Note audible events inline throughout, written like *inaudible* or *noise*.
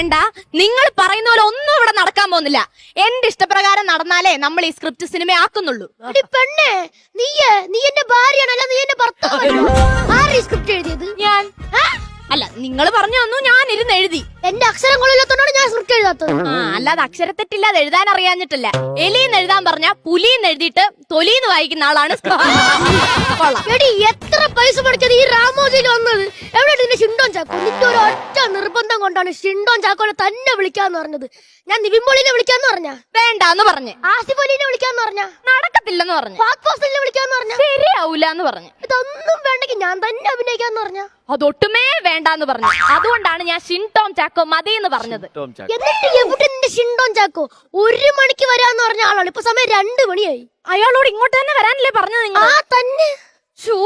വേണ്ട. നിങ്ങൾ പറയുന്ന പോലെ ഒന്നും ഇവിടെ നടക്കാൻ പോകുന്നില്ല. എന്റെ ഇഷ്ടപ്രകാരം നടന്നാലേ നമ്മൾ ഈ സ്ക്രിപ്റ്റ് സിനിമ ആക്കുന്നുള്ളൂ. പെണ്ണേ നീ നീ എന്റെ ഭാര്യയാണല്ലോ നീ എന്റെ ഭർത്താവ് സ്ക്രിപ്റ്റ് എഴുതിയത്? ഞാൻ. അല്ല നിങ്ങൾ പറഞ്ഞു തന്നു ഞാൻ ഇരുന്ന് എഴുതി. എന്റെ അക്ഷരങ്ങളില്ലാത്തോണ്ടാണ് ഞാൻ സ്ക്രിപ്റ്റ് എഴുതാത്തത്. ആ അല്ലാതെ അക്ഷരത്തെറ്റില്ലാതെ എഴുതാൻ അറിയാഞ്ഞിട്ടില്ല എലിന്ന് എഴുതാൻ പറഞ്ഞ പുലിന്ന് എഴുതിയിട്ട് തൊലിന്ന് വായിക്കുന്ന ആളാണ് എടി എത്ര പൈസ പഠിച്ചത് ഈ രാമോജിയിൽ വന്നത്? എവിടെ നിന്റെ ഷിൻഡോൻ ചാക്കോ? നിന്റെ ഒരു ഒറ്റ നിർബന്ധം കൊണ്ടാണ് ഷിൻഡോൻ ചാക്കോനെ തന്നെ വിളിക്കാന്ന് പറഞ്ഞത്. ഞാൻ നിവിൻപോളിനെ വിളിക്കാന്ന് പറഞ്ഞ? വേണ്ടാന്ന് പറഞ്ഞു. ആസിഫ് അലീനെ വിളിക്കാന്ന് പറഞ്ഞ? നടക്കത്തില്ലെന്ന് പറഞ്ഞു. ഫാത് ഫാസിലിനെ വിളിക്കാന്ന് പറഞ്ഞ? ശരിയാവൂലെന്ന് പറഞ്ഞു. ഇതൊന്നും വേണ്ടെങ്കിൽ ഞാൻ തന്നെ അഭിനയിക്കാന്ന് പറഞ്ഞ? അതൊട്ടുമേ വേണ്ടാന്ന് പറഞ്ഞു അതുകൊണ്ടാണ് ഞാൻ ഷിൻടോം ചാക്കോ മതി എന്ന് പറഞ്ഞത് എന്നിട്ട് എവിടെ ഷിൻഡോൻ ചാക്കോ ഒരു മണിക്ക് വരാന്ന് പറഞ്ഞ ആളാണ് ഇപ്പൊ സമയം രണ്ട് മണിയായി അയാളോട് ഇങ്ങോട്ട് തന്നെ വരാനല്ലേ പറഞ്ഞത് നിങ്ങൾ ആ തന്നെ ഷൂ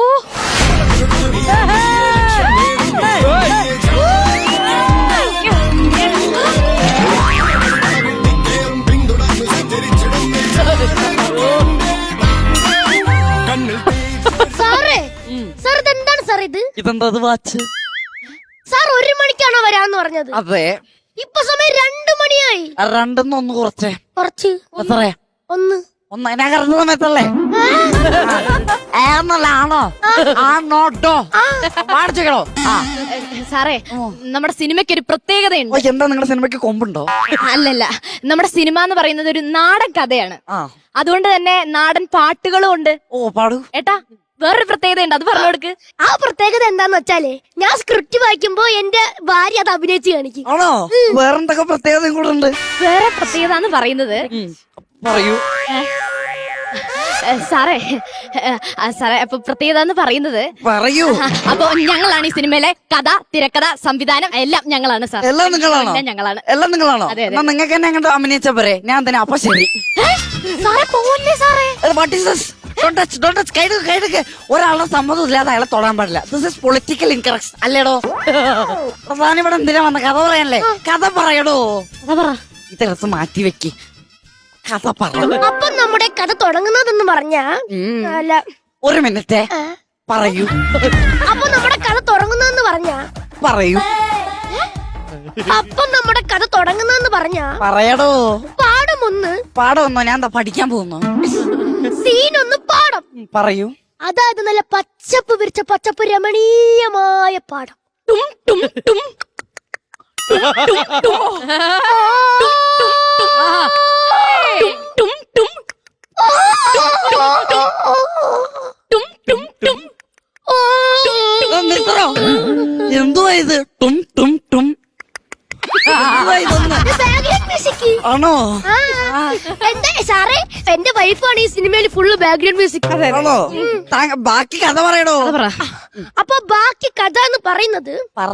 ഇതെന്താ വാച്ച്? സാർ ഒരു മണിക്കാണോ വരാന്ന് പറഞ്ഞത്? അതെ. ഇപ്പൊ സമയം രണ്ടു മണിയായി. രണ്ടെന്ന് ഒന്ന് കുറച്ചേ. കുറച്ച്. എത്രയാ ഒന്ന്. ഒന്ന് ഞാൻ കറന്ന സമയത്തല്ലേ? ഏന്നല്ല ആണോ? ആണോട്ടോ പാടിച്ചോ സാറേ നമ്മുടെ സിനിമയ്ക്ക് ഒരു പ്രത്യേകതയുണ്ട്. എന്താ നിങ്ങളുടെ സിനിമയ്ക്ക് കൊമ്പുണ്ടോ? അല്ലല്ല നമ്മുടെ സിനിമ എന്ന് പറയുന്നത് ഒരു നാടൻ കഥയാണ്. അതുകൊണ്ട് തന്നെ നാടൻ പാട്ടുകളും ഉണ്ട്. ഓ പാടു. ഏട്ടാ വേറൊരു പ്രത്യേകത ഉണ്ട് അത് പറഞ്ഞു കൊടുക്ക് ആ പ്രത്യേകത എന്താന്ന് വെച്ചാലേ ഞാൻ സ്ക്രിപ്റ്റ് വായിക്കുമ്പോ എന്റെ ഭാര്യ അത് അഭിനയിച്ച് കാണിക്കും. ആണോ? വേറെന്തൊക്കെ പ്രത്യേകതയും കൂടെ ഉണ്ട്? വേറെ പ്രത്യേകത എന്ന് പറയുന്നത് പറയൂ. സാറേ ആ, സാറേ അപ്പൊ പ്രത്യേകത എന്ന് പറയുന്നത് പറയൂ. അപ്പൊ ഞങ്ങളാണ് ഈ സിനിമയിലെ കഥ തിരക്കഥ സംവിധാനം എല്ലാം ഞങ്ങളാണ് സാർ. എല്ലാം നിങ്ങളാണോ? എല്ലാം ഞങ്ങളാണ്. എല്ലാം നിങ്ങളാണോ? അതെ, അതെ. എന്നാ നിങ്ങൾക്ക് തന്നെ അങ്ങോട്ട് അഭിനയിച്ച പോരെ. ഞാൻ തന്നെ അപ്പൊ ശരി. സാറേ പോലെ സാറേ? വാട്ട് ഇസ് ദിസ് ഒരാളുടെ സമ്മതം ഇല്ലാതെ അയാളെ തൊടാൻ പാടില്ല. ദിസ് ഇസ് പൊളിറ്റിക്കൽ ഇൻകറക്ട് അല്ലേടോ? പ്രധാന ഇവിടെ എന്തിനാ വന്ന? കഥ പറയാനല്ലേ? കഥ പറയടോ. അതാ പറ. ഇതെടുത്ത് മാറ്റി വെക്ക്. കഥ പറ. അപ്പൊ നമ്മുടെ കഥ തുടങ്ങുന്നതെന്ന് പറഞ്ഞ. അല്ല ഒരു മിനിറ്റ്. പറയൂ. അപ്പൊ നമ്മുടെ കഥ തുടങ്ങുന്നതെന്ന് പറഞ്ഞ പറയൂ. അപ്പൊ നമ്മുടെ കഥ തുടങ്ങുന്നതെന്ന് പറഞ്ഞ പറയടോ. പാഠം ഒന്ന് പാടമൊന്നോ ഞാൻ എന്താ പഠിക്കാൻ പോകുന്നു? സീൻ ഒന്ന് പാടം. പറയൂ. അതായത് നല്ല പച്ചപ്പ് വിരിച്ച പച്ചപ്പ് രമണീയമായ പാടം. ടും ടും ടും. എന്തോ ഇത്? ടും ടും ടും. ആണോ? എന്താ സാറേ? എന്റെ വൈഫാണ് ഈ സിനിമയിൽ ഫുള്ള് ബാക്ക്ഗ്രൗണ്ട് മ്യൂസിക് ആണോ? ബാക്കി കഥ പറയണോ പറ. അപ്പൊ ബാക്കി കഥ എന്ന് പറയുന്നത് പറ.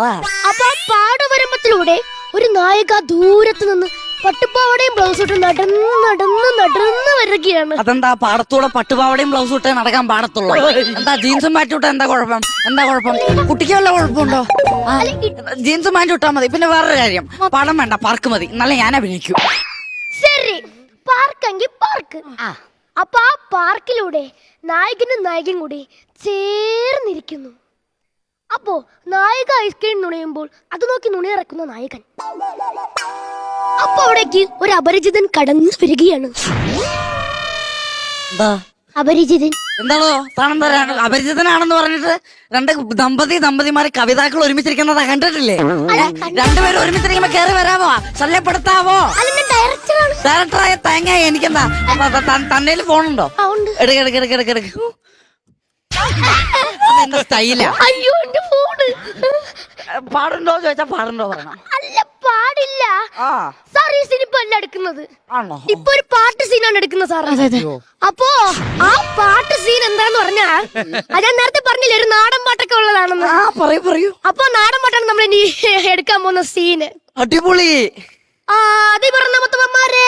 അപ്പൊ പാടവരമ്പത്തിലൂടെ ഒരു നായിക ദൂരത്ത് നിന്ന് പട്ടുപ്പാവടയും ബ്ലൗസ് ഇട്ട് നടന്ന് നടന്ന് നടന്ന് വരികയാണ്. അതെന്താ പാടത്തൂടെ പട്ടുപാവടയും ബ്ലൗസ് ഇട്ട് നടക്കാൻ പാടത്തുള്ളൂ? എന്താ ജീൻസും മാറ്റി വിട്ടാ എന്താ കുഴപ്പം? എന്താ കുഴപ്പം? കുട്ടിക്ക് വല്ല കുഴപ്പമുണ്ടോ? ജീൻസും മാറ്റി വിട്ടാ മതി. പിന്നെ വേറൊരു കാര്യം. പടം വേണ്ട പാർക്ക് മതി. നല്ല ഞാൻ അഭിനയിക്കൂ. ശരി. പാർക്കെങ്കിൽ പാർക്ക്. അപ്പൊ ആ പാർക്കിലൂടെ നായകനും നായകൻ കൂടി ചേർന്നിരിക്കുന്നു. അപ്പോ നായിക ഐസ്ക്രീം നുണയുമ്പോൾ അത് നോക്കി നുണയിറക്കുന്ന നായകൻ. അപ്പൊ അവിടേക്ക് ഒരു അപരിചിതൻ കടന്നു വരികയാണ്. എന്താ? അപരിചിതൻ. എന്താണോ? ര- അപരിചിതനാണെന്ന് പറഞ്ഞിട്ട് രണ്ട് ദമ്പതി ദമ്പതിമാര് കവിതാക്കൾ ഒരുമിച്ചിരിക്കുന്നതാ കണ്ടിട്ടില്ലേ? രണ്ടുപേരും ഒരുമിച്ചിരിക്കുമ്പോ കേറി വരാമോ ശല്യപ്പെടുത്താവോ? ഡയറക്ടറായ തേങ്ങ എനിക്കെന്താ? തന്നെ ഫോണുണ്ടോ? ആ, ഉണ്ട്. എടുക്ക എടുക്ക എടുക്ക എടുക്ക എടുക്ക. അതെന്താ സ്റ്റൈലാ? അയ്യോ എന്റെ ഫോണ്. പാടുണ്ടോ ചോദിച്ചാ പാടുണ്ടോ പറയണം. അല്ല സാർ ഈ സിനിമ അല്ല എടുക്കുന്നത്. ഇപ്പൊ ഒരു പാട്ട് സീനാണ് എടുക്കുന്നത് സാർ അപ്പോ ആ പാട്ട് സീൻ എന്താന്ന് പറഞ്ഞാ അത് ഞാൻ നേരത്തെ പറഞ്ഞില്ലേ ഒരു നാടൻ പാട്ടൊക്കെ ഉള്ളതാണെന്ന്. പറയൂ പറയൂ. അപ്പൊ നാടൻ പാട്ടാണ് നമ്മൾ ഇനി *laughs* എടുക്കാൻ പോകുന്ന സീന് അടിപൊളി. ആദ്യ പറഞ്ഞ മുത്തമ്മമാരെ.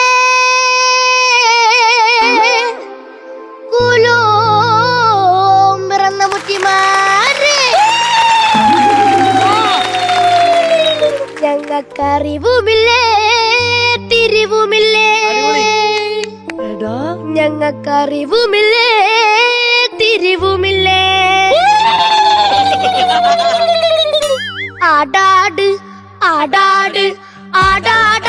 ഞങ്ങക്കറിവുമില്ലേ തിരിവുമില്ലേ? ഞങ്ങക്കറിവുമില്ലേ തിരിവുമില്ലേ? ആടാട് ആടാട് ആടാട.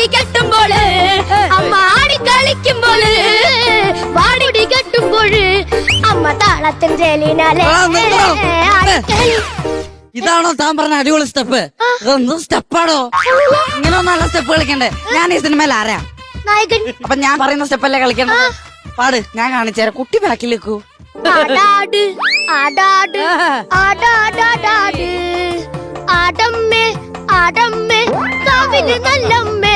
വാടി കെട്ടുമ്പോൾ അമ്മ ആടി കളിക്കുമ്പോൾ വാടി കെട്ടുമ്പോൾ അമ്മ താളത്തിൽ ഇതാണോ താൻ പറഞ്ഞ അടിപൊളി സ്റ്റെപ്പ്? ഇതൊന്നും സ്റ്റെപ്പാണോ ഇങ്ങനെ നല്ല സ്റ്റെപ്പ് കളിക്കണ്ടേ. ഞാൻ ഈ സിനിമയിൽ ആരാ? അപ്പൊ ഞാൻ പറയുന്ന സ്റ്റെപ്പല്ലേ കളിക്കണ്ട പാട് ഞാൻ കാണിച്ചേരാ കുട്ടി ബാക്കിൽ വെക്കൂ ആടാട് ആടാട് നല്ലമ്മേ.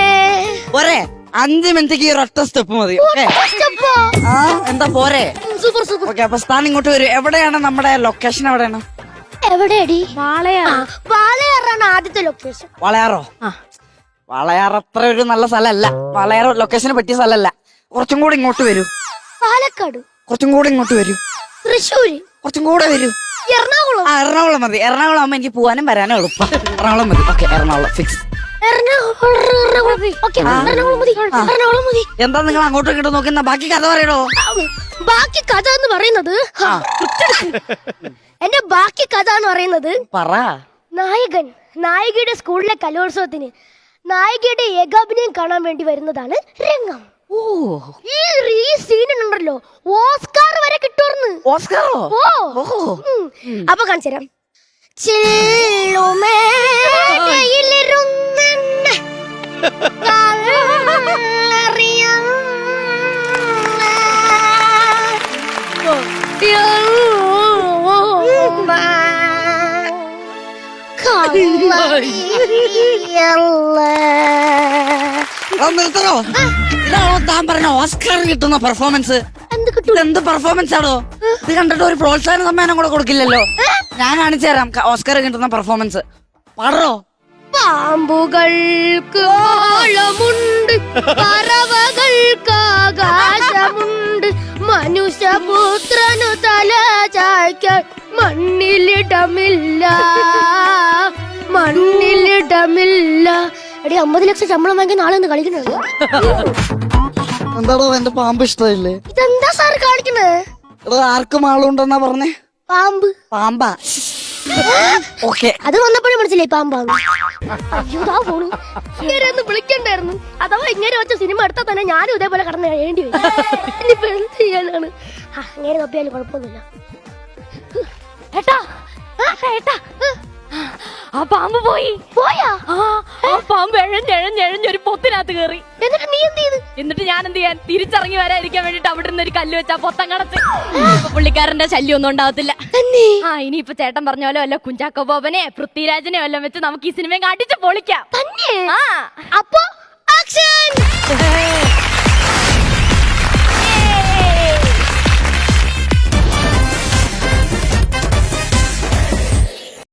അഞ്ച് മിനിറ്റ് ഈ ഒരൊറ്റ സ്റ്റെപ്പ് മതി ഓക്കെ സ്റ്റെപ്പോ? ആ? എന്താ പോരെ? Super super. ഓക്കെ അപ്പൊ സ്ഥാനം ഇങ്ങോട്ട് വരും. എവിടെയാണ് നമ്മുടെ ലൊക്കേഷൻ എവിടെയാണ്? എവിടെയടി? വാളയാ വാളയാറാണ് ആദ്യത്തെ ലൊക്കേഷൻ വളയാറോ? വളയാർ അത്ര ഒരു നല്ല സ്ഥലമല്ല. വളയാർ ലൊക്കേഷന് പറ്റിയ സ്ഥലമല്ല. കുറച്ചും കൂടെ ഇങ്ങോട്ട് വരൂ. പാലക്കാട്. കുറച്ചും കൂടെ ഇങ്ങോട്ട് വരൂ. തൃശ്ശൂര്. കുറച്ചും കൂടെ വരൂ. എറണാകുളം. ആ എറണാകുളം മതി. എറണാകുളം ആകുമ്പോ എനിക്ക് പോകാനും വരാനും എളുപ്പം. എറണാകുളം മതി. ഓക്കെ എറണാകുളം. ഫിക്സ് എന്താ നിങ്ങൾ അങ്ങോട്ടും ഇങ്ങോട്ടും നോക്കുന്ന ബാക്കി കഥ പറയണോ ബാക്കി കഥ എന്ന് പറയുന്നത് എന്റെ ബാക്കി കഥ എന്ന് പറയുന്നത് പറ. നായകൻ നായികയുടെ സ്കൂളിലെ കലോത്സവത്തിന് നായികയുടെ ഏകാഭിനയം കാണാൻ വേണ്ടി വരുന്നതാണ് രംഗം. ഓ. ഈ ഈ സീനുണ്ടല്ലോ ഓസ്കാർ വരെ കിട്ടുമെന്ന്. ഓസ്കാറോ? ഓ. അപ്പൊ കാണിച്ചു തരാം നിർത്തണോ? ഇതാണോ താൻ പറഞ്ഞ ഓസ്കാർ കിട്ടുന്ന പെർഫോമൻസ് എന്ത് കിട്ടും? എന്ത് പെർഫോമൻസ് ആണോ ഇത് കണ്ടിട്ട് ഒരു പ്രോത്സാഹന സമ്മാനം കൂടെ കൊടുക്കില്ലല്ലോ. ഞാൻ കാണിച്ചു തരാം. ഓസ്കർ കിട്ടുന്ന പെർഫോമൻസ് പാടോ പാമ്പുകൾക്ക് ആഴമുണ്ട് പറവകൾക്ക് ആകാശമുണ്ട് മനുഷ്യപുത്രനു തല ചായ്ക്കാൻ മണ്ണിലിടമില്ല മണ്ണിലിടമില്ല. എടി അമ്പത് ലക്ഷം ശമ്പളം വാങ്ങി നാളെ ഒന്ന് കളിക്കുന്നത് *laughs* എന്താടോ എന്റെ പാമ്പ് ഇഷ്ടമില്ലേ? ഇതെന്താ സാർ കാണിക്കുന്നത് എടോ ആർക്കും ആളുണ്ടെന്നാ പറഞ്ഞേ? പാമ്പ്. പാമ്പാ. ഓക്കെ. അത് വന്നപ്പോഴും മനസ്സിലായി പാമ്പാണ് പോണു ഇങ്ങനെ ഒന്ന് വിളിക്കണ്ടായിരുന്നു. അഥവാ ഇങ്ങനെ വെച്ച സിനിമ എടുത്താൽ തന്നെ ഞാനും ഇതേപോലെ കടന്നു കഴിയേണ്ടി വരും. ഇനിയിപ്പോ എന്ത് ചെയ്യാനാണ്? അങ്ങനെ തപ്പിയാലും കുഴപ്പമൊന്നുമില്ല. ഏട്ടാ ആ, ഏട്ടാ ആ പാമ്പ് പോയി. പോയാ? ആ പാമ്പ് എഴഞ്ഞെഴഞ്ഞെഴഞ്ഞൊരു പൊത്തിനകത്ത് കയറി എന്നിട്ട് എന്നിട്ട് ഞാൻ എന്ത് ചെയ്യാൻ? തിരിച്ചിറങ്ങി വരാതിരിക്കാൻ വേണ്ടിട്ട് അവിടെ നിന്ന് ഒരു കല്ല് വെച്ചാ പൊത്തം കടച്ച് പുള്ളിക്കാരന്റെ ശല്യം ഒന്നും ഉണ്ടാവത്തില്ല ആ ഇനിയിപ്പൊ ചേട്ടൻ പറഞ്ഞ പോലെ വല്ല കുഞ്ചാക്കോ ബോബനെ പൃഥ്വിരാജനെ വല്ലതും വെച്ച് നമുക്ക് ഈ സിനിമയും കാട്ടിച്ച് പൊളിക്കാം. അപ്പൊ ആക്ഷൻ! *laughs*